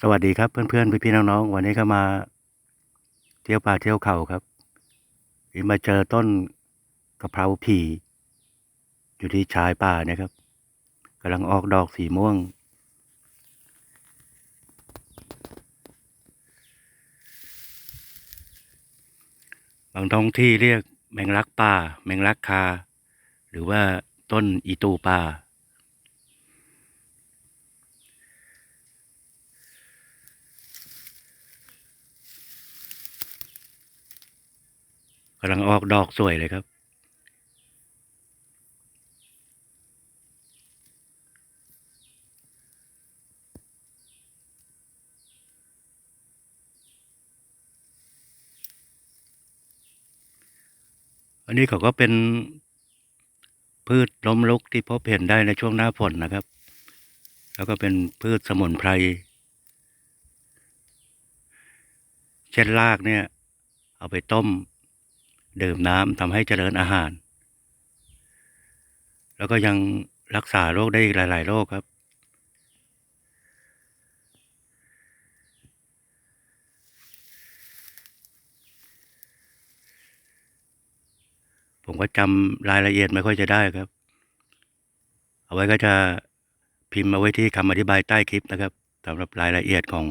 สวัสดีครับเพื่อนๆพี่ๆน้องๆวันนี้ก็มา เที่ยวป่าเที่ยวเขาครับมาเจอต้นกะเพราผีอยู่ที่ชายป่านี่ยครับกำลังออกดอกสีม่วง บางท้องที่เรียกแมงลักป่า แมงลักคา หรือว่าต้นอีตูป่าำลังออกดอกสวยเลยครับ อันนี้เขาก็เป็นพืชล้มลุกที่พบเห็นได้ในช่วงหน้าฝนนะครับ แล้วก็เป็นพืชสมุนไพร เช่นรากเนี่ย เอาไปต้ม ดื่มน้ำทำให้เจริญอาหาร แล้วก็ยังรักษาโรคได้อีกหลาย ๆ โรคครับ ผมก็จำรายละเอียดไม่ค่อยจะได้ครับ เอาไว้ก็จะพิมพ์มาไว้ที่คำอธิบายใต้คลิปนะครับสำหรับรายละเอียดของ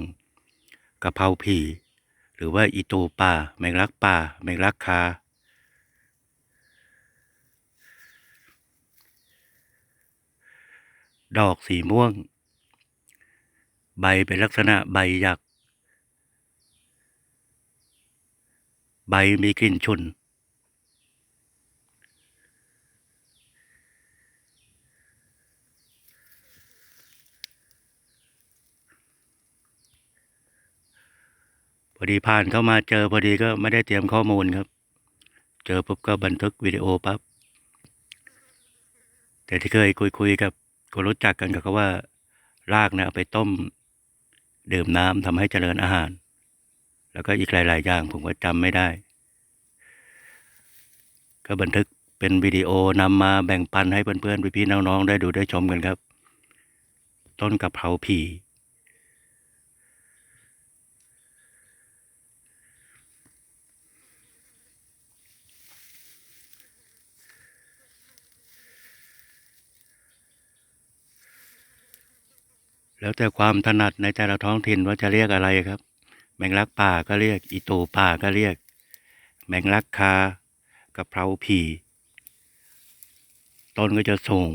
กะเพราผีหรือว่าอีตูป่า แมงลักป่า แมงลักคา ดอกสีม่วง ใบเป็นลักษณะใบหยัก ใบมีกลิ่นฉุน พอดีผ่านเข้ามาเจอพอดีก็ไม่ได้เตรียมข้อมูลครับ เจอปุ๊บก็บันทึกวิดีโอปั๊บแต่ที่เคยคุยคุยๆกับ คนรู้จักกันก็เขาว่ารากเนี่ยเอาไปต้มดื่มน้ำทำให้เจริญอาหาร แล้วก็อีกหลาย ๆ อย่างผมก็จำไม่ได้ ก็บันทึกเป็นวิดีโอนำมาแบ่งปันให้เพื่อน ๆ พี่ ๆ น้อง ๆ ได้ดูได้ชมกันครับ ต้นกะเพราผี แล้วแต่ความถนัดในแต่ละท้องถิ่นว่าจะเรียกอะไรครับ แมงลักป่าก็เรียก อีตูป่าก็เรียก แมงลักคากระเพราผีต้นก็จะสูง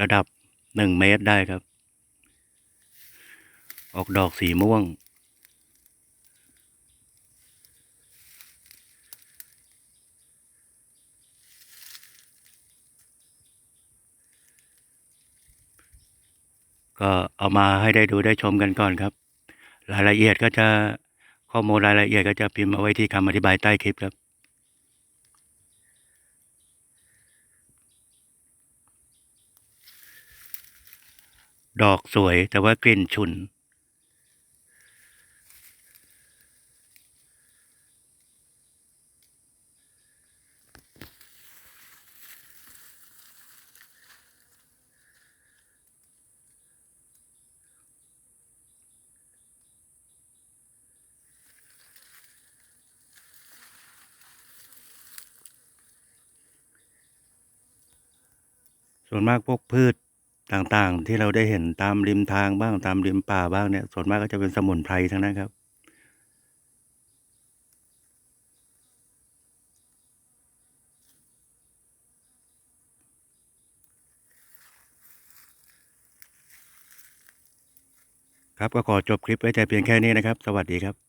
ระดับหนึ่งเมตรได้ครับ ออกดอกสีม่วง ก็เอามาให้ได้ดูได้ชมกันก่อนครับ รายละเอียดก็จะข้อมูลรายละเอียดก็จะพิมพ์เอาไว้ที่คำอธิบายใต้คลิปครับดอกสวยแต่ว่ากลิ่นฉุน ส่วนมากพวกพืชต่างๆ ที่เราได้เห็นตามริมทางบ้างตามริมป่าบ้างเนี่ย ส่วนมากก็จะเป็นสมุนไพรทั้งนั้นครับ ครับก็ขอจบคลิปไว้แต่เพียงแค่นี้นะครับ สวัสดีครับ